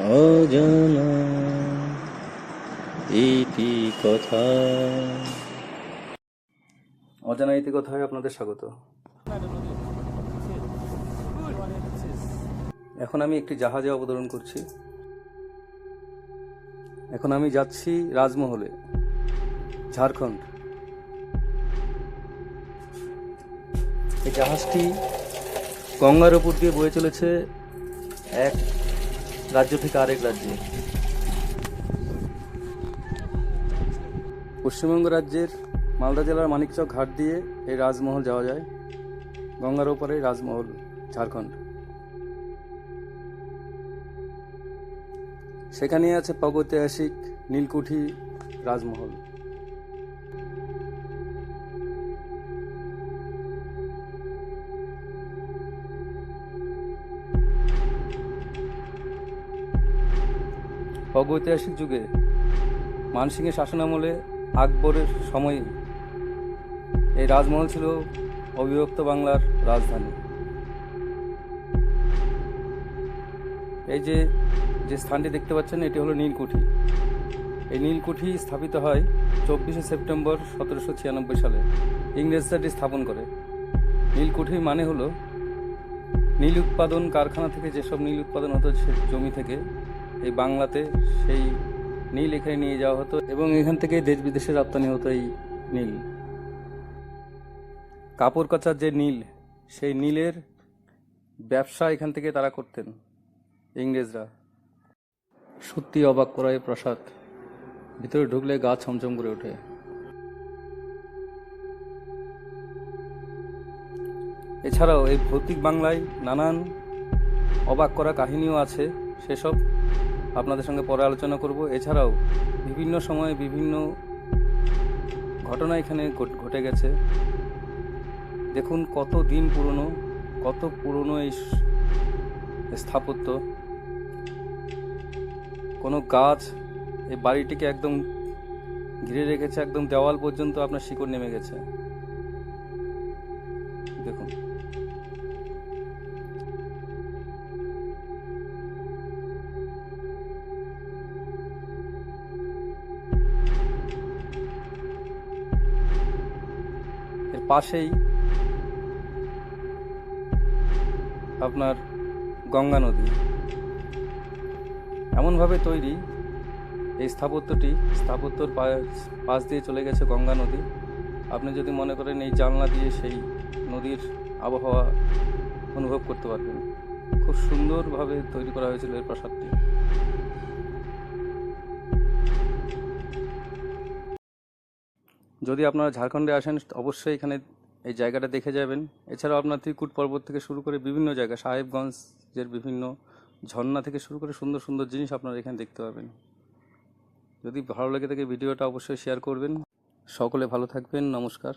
অজানা ইতি কথা। অজানা ইতি কথায় আপনাদের স্বাগত। এখন আমি একটি জাহাজে অবতরণ করছি। এখন আমি যাচ্ছি রাজমহলে, ঝাড়খণ্ড। এই জাহাজটি গঙ্গার উপর দিয়ে বয়ে চলেছে এক রাজ্য থেকে আরেক রাজ্যে। পশ্চিমবঙ্গ রাজ্যের মালদা জেলার মানিকচক ঘাট দিয়ে এই রাজমহল যাওয়া যায়। গঙ্গার ওপারে রাজমহল, ঝাড়খণ্ড। সেখানে আছে প্রাগৈতিহাসিক নীলকুঠি রাজমহল। প্রাগৈতিহাসিক যুগে মানসিংহের শাসনামলে আকবরের সময়ে এই রাজমহল ছিল অবিভক্ত বাংলার রাজধানী। এই যে যে স্থানটি দেখতে পাচ্ছেন, এটি হলো নীলকুঠি। এই নীলকুঠি স্থাপিত হয় চব্বিশে সেপ্টেম্বর সতেরোশো ছিয়ানব্বই সালে। ইংরেজরা এটি স্থাপন করে। নীলকুঠি মানে হলো নীল উৎপাদন কারখানা থেকে যেসব নীল উৎপাদন হতো সে জমি থেকে এই বাংলাতে সেই নীল এখানে নিয়ে যাওয়া হতো এবং এখান থেকে দেশ বিদেশে রপ্তানি হতো এই নীল। কাপড় কাচার যে নীল, সেই নীলের ব্যবসা এখান থেকে তারা করতেন, ইংরেজরা। সত্যি অবাক করা এই প্রাসাদ। ভিতরে ঢুকলে গা ছমছম করে ওঠে। এছাড়াও এই ভৌতিক বাংলায় নানান অবাক করা কাহিনীও আছে। সেসব আপনাদের সঙ্গে পরে আলোচনা করব। এছাড়াও বিভিন্ন সময়ে বিভিন্ন ঘটনা এখানে ঘটে গেছে। দেখুন কত দিন পুরনো, কত পুরনো এই স্থাপত্য। কোনো গাছ এই বাড়িটিকে একদম ঘিরে রেখেছে, একদম দেওয়াল পর্যন্ত আপনার শিকড় নেমে গেছে। দেখুন। পাশেই আপনার গঙ্গা নদী। এমনভাবে তৈরি এই স্থাপত্যটি, স্থাপত্যর পাশ দিয়ে চলে গেছে গঙ্গা নদী। আপনি যদি মনে করেন এই জানলা দিয়ে সেই নদীর আবহাওয়া অনুভব করতে পারবেন। খুব সুন্দরভাবে তৈরি করা হয়েছিল এই প্রাসাদটি। যদি আপনারা ঝাড়খণ্ডে আসেন, অবশ্যই এখানে এই জায়গাটা দেখে যাবেন। এছাড়াও আপনার ত্রিকুট পর্বত থেকে শুরু করে বিভিন্ন জায়গা, সাহেবগঞ্জের বিভিন্ন ঝর্ণা থেকে শুরু করে সুন্দর সুন্দর জিনিস আপনারা এখানে দেখতে পাবেন। যদি ভালো লেগে থাকে ভিডিওটা, অবশ্যই শেয়ার করবেন। সকলে ভালো থাকবেন, নমস্কার।